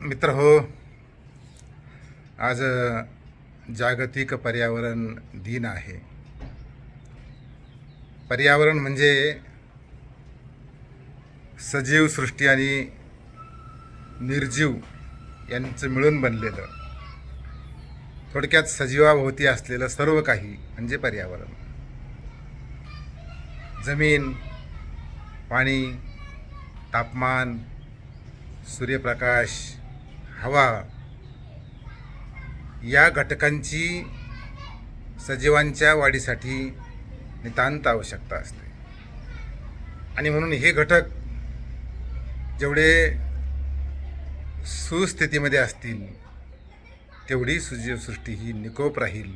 मित्र हो आज जागतिक पर्यावरण दिन आहे. पर्यावरण म्हणजे सजीव सृष्टी आणि निर्जीव यांचं मिळून बनलेलं थोडक्यात सजीवाभोवती असलेलं सर्व काही म्हणजे पर्यावरण. जमीन पाणी तापमान सूर्यप्रकाश हवा. या घटकांची सजीवांच्या वाढीसाठी नितांत आवश्यकता असते. आणि म्हणून हे घटक जेवढे सुस्थितीमध्ये असतील तेवढी सुजीवसृष्टी ही निकोप राहील.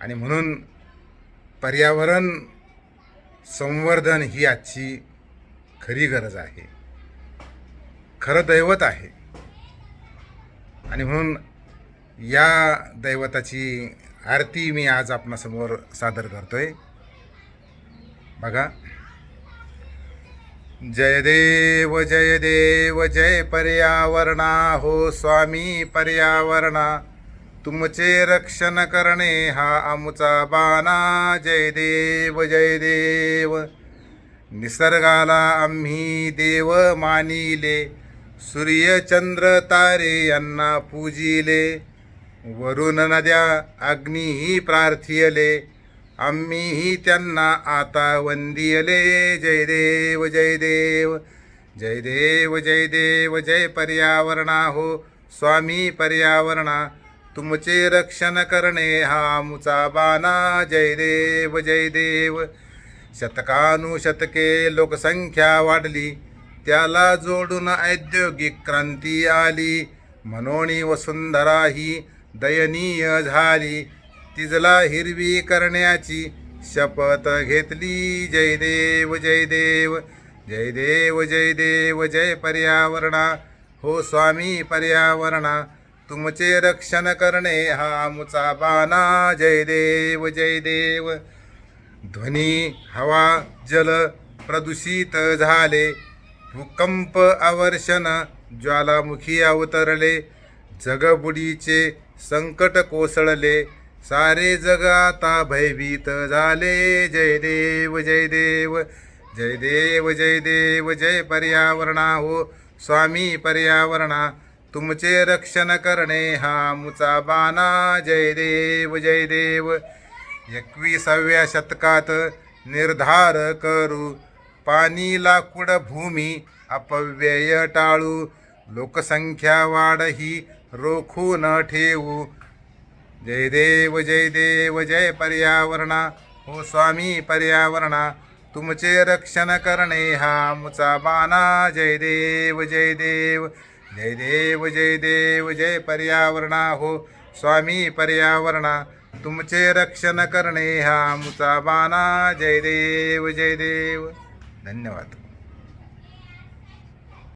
आणि म्हणून पर्यावरण संवर्धन ही आजची खरी गरज आहे. खरं दैवत आहे. आणि म्हणून या दैवताची आरती मी आज आपणासमोर सादर करतोय. बघा. जय देव जय देव जय पर्यावरणा. हो स्वामी पर्यावरणा. तुमचे रक्षण करणे हा आमचा बाना जय देव जय देव. निसर्गाला आम्ही देव मानिले. सूर्य चंद्र तारे यांना पूजिले वरुण नद्या अग्नीही प्रार्थियले आम्हीही त्यांना आता वंदियले. जय देव जय देव जय देव जय देव जय पर्यावरणा हो स्वामी पर्यावरणा तुमचे रक्षण करणे हा आमचा बाणा. जय देव जय देव शतकानुशतके लोकसंख्या वाढली. त्याला जोडून औद्योगिक क्रांती आली. मनोणी वसुंधरा ही दयनीय झाली. तिजला हिरवी करण्याची शपथ घेतली. जय देव जय देव जय देव जय देव जय पर्यावरणा. हो स्वामी पर्यावरणा तुमचे रक्षण करणे हा मुचा बाना जय देव जय देव. ध्वनी हवा जल प्रदूषित झाले. भूकंप आवर्षण ज्वालामुखी अवतरले जगबुडीचे संकट कोसळले सारे जग आता भयभीत झाले. जय देव जय देव जय देव जय देव जय पर्यावरणा हो स्वामी पर्यावरणा तुमचे रक्षण करणे हा मुचा बाना जय देव जय देव एकविसाव्या शतकात निर्धार करू. पाणी लाकूड भूमी अपव्यय टाळू लोकसंख्या वाढ ही न ठेवू. जय देव जय देव जय पर्यावरणा. हो स्वामी पर्यावरणा तुमचे रक्षण करणे हा मुचा बाना जय देव जय देव जय देव जय देव जय पर्यावरणा. हो स्वामी पर्यावरणा तुमचे रक्षण करणे हा मुचा बाना जय देव जय देव. धन्यवाद